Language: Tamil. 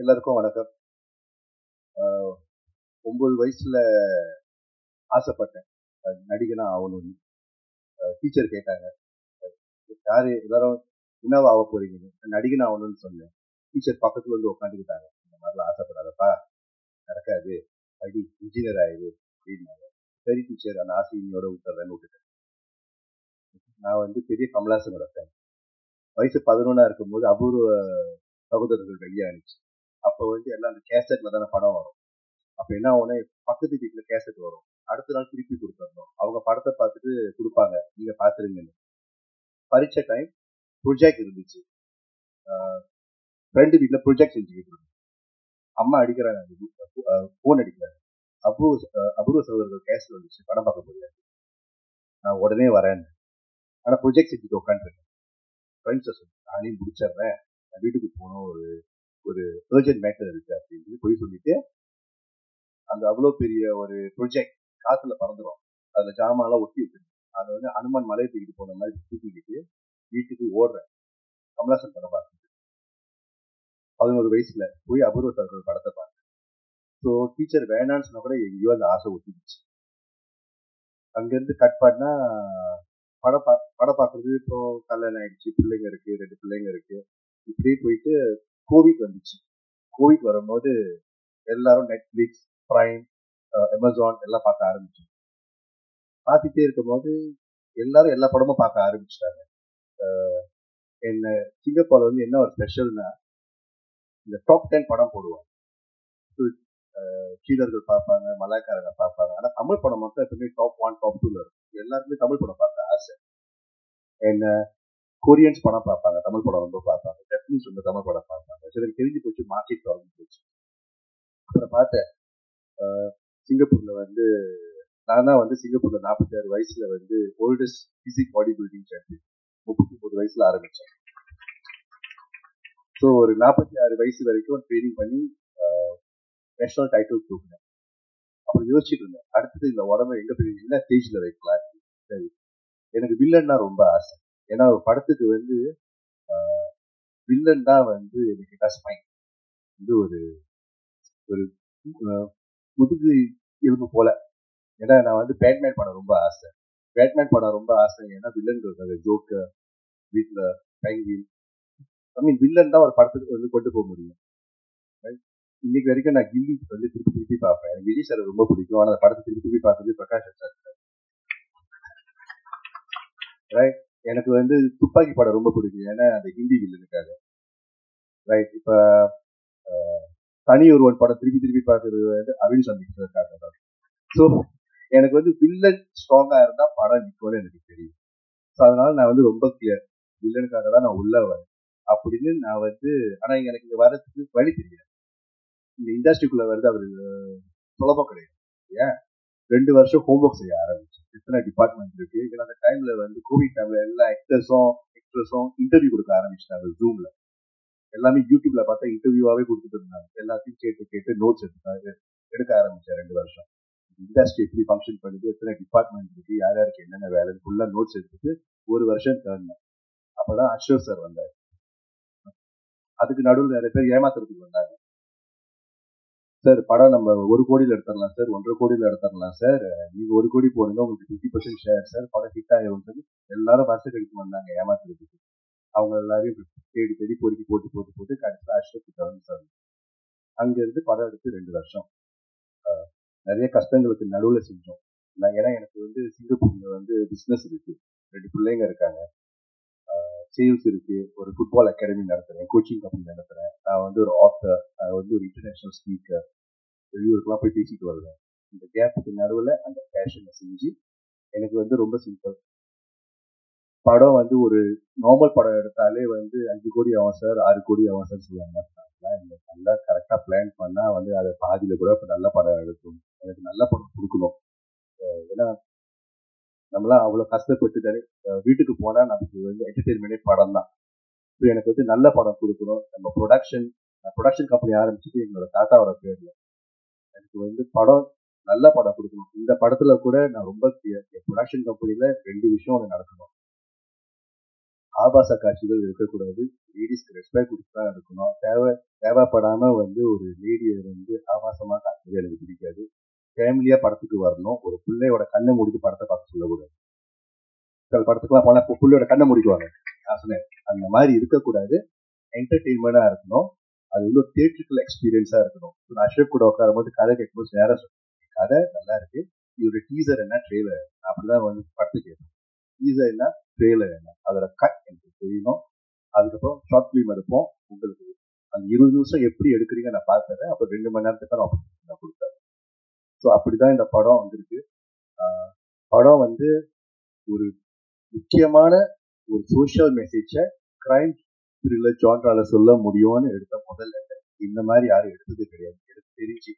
எல்லாருக்கும் வணக்கம். ஒம்பது வயசுல ஆசைப்பட்டேன். நடிகனா ஆகணும்னு. டீச்சர் கேட்டாங்க. யாரு எல்லாரும் என்னவா ஆக போறீங்க? நடிகன் ஆகணும்னு சொன்னேன். டீச்சர் பக்கத்துல வந்து உட்காந்துக்கிட்டாங்க இந்த மாதிரிலாம் ஆசைப்படாதப்பா. நடக்காது. படி இன்ஜினியர் ஆயிடு அப்படின்னாங்க. சரி டீச்சர் அந்த ஆசையோட விட்டுறேன்னு விட்டுட்டேன். நான் வந்து பெரிய கமலாசன் ரத்தன் வயசு பதினொன்னா இருக்கும்போது அபூர்வ சகோதரர்கள் வெளியானுச்சு அப்போ வந்து எல்லாம் அந்த கேசட்ல தானே படம் வரும். அப்போ என்ன ஆகும்னா பக்கத்து வீட்டுல கேசட் வரும். அடுத்த நாள் திருப்பி கொடுத்துருந்தோம் அவங்க படத்தை பார்த்துட்டு கொடுப்பாங்க. நீங்க பார்த்துருங்கன்னு. பரீட்சை டைம் ப்ரொஜெக்ட் இருந்துச்சு. ஃப்ரெண்டு வீட்டில் ப்ரொஜெக்ட் செஞ்சுக்கிட்டு இருந்தோம் அம்மா அடிக்கிறாங்க. ஃபோன் அடிக்கிறாங்க. அபூர்வ அபூர்வ சகோதரர்கள் கேஸ்ல வந்துச்சு. படம் பார்க்க முடியாது நான் உடனே வரேன். ஆனா ப்ரொஜெக்ட் செஞ்சுட்டு உட்காந்துருக்கேன் ஃப்ரெண்ட்ஸை சொல்லி. நானே முடிச்சிடுறேன். நான் வீட்டுக்கு போகணும். ஒரு ஒரு அர்ஜென்ட் மேட்டர் இருக்கு அப்படின்னு போய் சொல்லிட்டு அந்த அவ்வளோ பெரிய ஒரு ப்ரொஜெக்ட் காத்துல பறந்துடும் அதுல ஜாமான்லாம் ஒட்டி வச்சிருக்கேன் அதை வந்து ஹனுமான் மலையை தூக்கிட்டு போன மாதிரி தூக்கிக்கிட்டு வீட்டுக்கு ஓடுறேன். கமலாசன் படம் பார்த்துட்டு. பதினோரு வயசுல போய் அபூர்வ சகோதரர் படத்தை பார்த்தேன். ஸோ டீச்சர் வேணான்னு சொன்ன கூட எங்கேயோ அந்த ஆசை ஒட்டிடுச்சு அங்கேருந்து கட் பண்ணா படம் பா படம் பார்க்கறது இப்போ கல்யாணம் ஆயிடுச்சு. பிள்ளைங்க இருக்கு ரெண்டு பிள்ளைங்க இருக்கு. இப்படியே போயிட்டு கோவிட் வந்துச்சு. கோவிட் வரும்போது எல்லாரும் நெட்ஃப்ளிக்ஸ் ப்ரைம் அமேசான் எல்லாம் பார்க்க ஆரம்பிச்சோம் பார்த்துட்டே இருக்கும்போது எல்லாரும் எல்லா படமும் பார்க்க ஆரம்பிச்சிட்டாங்க. என்ன சிங்கப்பூர்ல வந்து என்ன ஒரு ஸ்பெஷல்னா இந்த டாப் டென் படம் போடுவாங்க. சீனர்கள் பார்ப்பாங்க மலாய்க்காரங்க பார்ப்பாங்க. ஆனால் தமிழ் படம் மட்டும் எப்பவுமே டாப் ஒன் டாப் டூல இருக்கும். எல்லாருக்குமே தமிழ் படம் பார்க்க ஆசை. என்ன கொரியன்ஸ் படம் பார்ப்பாங்க தமிழ் படம் ரொம்ப பார்ப்பாங்க. ஜப்பனீஸ் ரொம்ப தமிழ் படம் பார்ப்பாங்க. சிலருக்கு தெரிஞ்சு போச்சு மார்க்கெட் ப்ராப்ளம் போச்சு. அப்புறம் பார்த்தேன் சிங்கப்பூர்ல வந்து நான் தான் வந்து சிங்கப்பூர்ல நாற்பத்தி ஆறு வயசுல வந்து oldest physique body building champion முப்பத்தி ஒன்பது வயசுல ஆரம்பிச்சேன். ஸோ ஒரு நாற்பத்தி ஆறு வயசு வரைக்கும் ட்ரைனிங் பண்ணி நேஷனல் டைட்டில் தூக்கினேன் அப்புறம் யோசிச்சுட்டு இருந்தேன் அடுத்தது இந்த உடம்பு எங்க போய் என்ன ஸ்டேஜில் வைக்கலாம்? சரி எனக்கு வில்லன்னா ரொம்ப ஆசை. ஏன்னா ஒரு படத்துக்கு வந்து வில்லன் தான் வந்து எனக்கு டஸ்மைன் வந்து ஒரு ஒரு முதுகு எலும்பு போல. ஏன்னா நான் வந்து பேட்மேன் படம் ரொம்ப ஆசை. பேட்மேன் படம் ரொம்ப ஆசை. ஏன்னா வில்லன் இருக்காது ஜோக்கு வீட்டில் பெங்கின் ஐ மீன் வில்லன் தான் ஒரு படத்துக்கு வந்து கொண்டு போக முடியும். இன்னைக்கு வரைக்கும் நான் கில்லி வந்து திருப்பி திருப்பி பார்ப்பேன். எனக்கு விஜய் சார் ரொம்ப பிடிக்கும். ஆனால் அந்த படத்தை திருப்பி திருப்பி பார்க்கறது பிரகாஷ் சார் ரைட் எனக்கு வந்து துப்பாக்கி படம் ரொம்ப பிடிக்கும். ஏன்னா அந்த ஹிந்தி வில்லனுக்காக. ரைட் இப்போ தனி ஒருவன் படம் திருப்பி திருப்பி பார்க்கறது வந்து அவின் சந்திக்கிறதுக்காக தான். ஸோ எனக்கு வந்து வில்லன் ஸ்ட்ராங்கா இருந்தால் படம் நிற்கும்னு எனக்கு தெரியும். ஸோ அதனால நான் வந்து ரொம்ப கிளியர் வில்லனுக்காக தான் நான் உள்ள வரேன். அப்படின்னு நான் வந்து ஆனால் எனக்கு இங்கே வர்றதுக்கு வழி தெரியாது. இந்த இண்டஸ்ட்ரிக்குள்ளே வருது அவர் சுலபம் கிடையாது. ஏன்? ரெண்டு வருஷம் ஹோம்ஒர்க் செய்ய ஆரம்பிச்சு எத்தனை டிபார்ட்மெண்ட் இருக்கு? ஏன்னா அந்த டைம்ல வந்து கோவிட் டைம்ல எல்லா ஆக்டர்ஸும் ஆக்ட்ரஸும் இன்டர்வியூ கொடுக்க ஆரம்பிச்சிட்டாங்க ஜூம்ல எல்லாமே யூடியூப்ல பார்த்தா இன்டர்வியூவாவே கொடுத்துட்டு இருந்தாங்க. எல்லாத்தையும் கேட்டு கேட்டு நோட்ஸ் எடுத்தாங்க எடுக்க ஆரம்பிச்சேன் ரெண்டு வருஷம். இண்டஸ்ட்ரி எப்படி ஃபங்க்ஷன் பண்ணுது எத்தனை டிபார்ட்மெண்ட் இருக்கு யார் யாருக்கு என்னென்ன வேலை ஃபுல்லாக நோட்ஸ் எடுத்துட்டு ஒரு வருஷம் தரணும் அப்பதான் அஸ்வர் சார் வந்தார். அதுக்கு நடுவில் நிறைய பேர் ஏமாத்துறதுக்கு வந்தாங்க. சார் படம் நம்ம ஒரு கோடியில் எடுத்துடலாம் சார் ஒன்றரை கோடியில் எடுத்துடலாம் சார் நீங்க ஒரு கோடி போறீங்க உங்களுக்கு ஃபிஃப்டி பர்சன்ட் ஷேர் சார் படம் ஹிட் ஆகிடும் சொல்லி எல்லாரும் வருஷம் கழிச்சு வந்தாங்க ஏமாத்துறதுக்கு. அவங்க எல்லாரையும் தேடி தேடி பொறுக்கி போட்டு போட்டு போட்டு கடைசியில் அஷ்டத்துக்கு வந்து சார் அங்கேருந்து படம் எடுத்து ரெண்டு வருஷம். நிறைய கஷ்டங்களுக்கு நடுவில் செஞ்சோம். நான் ஏன்னா எனக்கு வந்து சிங்கப்பூர்ல வந்து பிஸ்னஸ் இருக்கு. ரெண்டு பிள்ளைங்க இருக்காங்க. சேல்ஸ் இருக்கு ஒரு ஃபுட்பால் அகாடமி நடத்துறேன் கோச்சிங் கம்பெனி நடத்துறேன் நான் வந்து ஒரு ஆத்தர் நான் வந்து ஒரு இன்டர்நேஷனல் ஸ்பீக்கர் வெளியூருக்குலாம் போய் பேசிட்டு வருவேன். இந்த கேப்புக்கு நடுவில் அந்த பேஷனை செஞ்சு எனக்கு வந்து ரொம்ப சிம்பிள் படம் வந்து ஒரு நார்மல் படம் எடுத்தாலே வந்து அஞ்சு கோடி ஆகும் சார் ஆறு கோடி ஆகும் சார் சொல்லுவாங்க நல்லா கரெக்டாக பிளான் பண்ணால் வந்து அதை பாதியில் கூட இப்போ நல்ல படம் எடுக்கணும். எனக்கு நல்ல படம் கொடுக்கணும். ஏன்னா நம்மளாம் அவ்வளோ கஷ்டப்பட்டு தானே வீட்டுக்கு போனா நமக்கு வந்து என்டர்டெயின்மெண்டே படம் தான் இப்போ எனக்கு வந்து நல்ல படம் கொடுக்கணும். நம்ம ப்ரொடக்ஷன் ப்ரொடக்ஷன் கம்பெனி ஆரம்பிச்சுட்டு எங்களோட தாத்தாவோட பேரில். எனக்கு வந்து படம் நல்ல படம் கொடுக்கணும். இந்த படத்துல கூட நான் ரொம்ப என் ப்ரொடக்ஷன் கம்பெனில ரெண்டு விஷயம் ஒன்று நடக்கணும். ஆபாச காட்சிகள் இருக்கக்கூடாது. லேடிஸ்க்கு ரெஸ்பெக்ட் கொடுத்து தான் தேவை தேவைப்படாம வந்து ஒரு லேடியை வந்து ஆபாசமா காட்டுறது எனக்கு பிடிக்காது. ஃபேமிலியா படத்துக்கு வரணும். ஒரு பிள்ளையோட கண்ணை மூடிட்டு படத்தை பார்த்து சொல்லக்கூடாது. சில படத்துக்குலாம் போனால் பிள்ளையோட கண்ணை மூடிக்குவாங்க நான் சொன்னேன் அந்த மாதிரி இருக்கக்கூடாது. என்டர்டெயின்மெண்டா இருக்கணும். அது வந்து ஒரு தியேட்ரிக்கல் எக்ஸ்பீரியன்ஸாக இருக்கணும். நான் அஷ்ரப் கூட உட்காரும்போது கதை கேட்கும்போது நேரம் சொன்னேன் கதை நல்லா இருக்கு. இதோட டீசர் என்ன? ட்ரெய்லர் அப்படிதான் வந்து படத்து கேட்பேன். டீசர் என்ன? ட்ரெய்லர் என்ன? அதோட கட் எனக்கு தெரியணும். அதுக்கப்புறம் ஷார்ட் ஃபிலிம் எடுப்போம். உங்களுக்கு அந்த இருபது நிமிஷம் எப்படி எடுக்கிறீங்க நான் பார்த்துறேன். அப்புறம் ரெண்டு மணி நேரத்துக்கு நான் கொடுத்தேன் ஸோ அப்படிதான் இந்த படம் வந்திருக்கு. ஆஹ் படம் வந்து ஒரு முக்கியமான ஒரு சோஷியல் மெசேஜை கிரைம் த்ரில்லர் ஜான்ரால சொல்ல முடியும்னு எடுத்த முதல்ல. இந்த மாதிரி யாரும் எடுத்தது கிடையாது. எனக்கு தெரிஞ்சு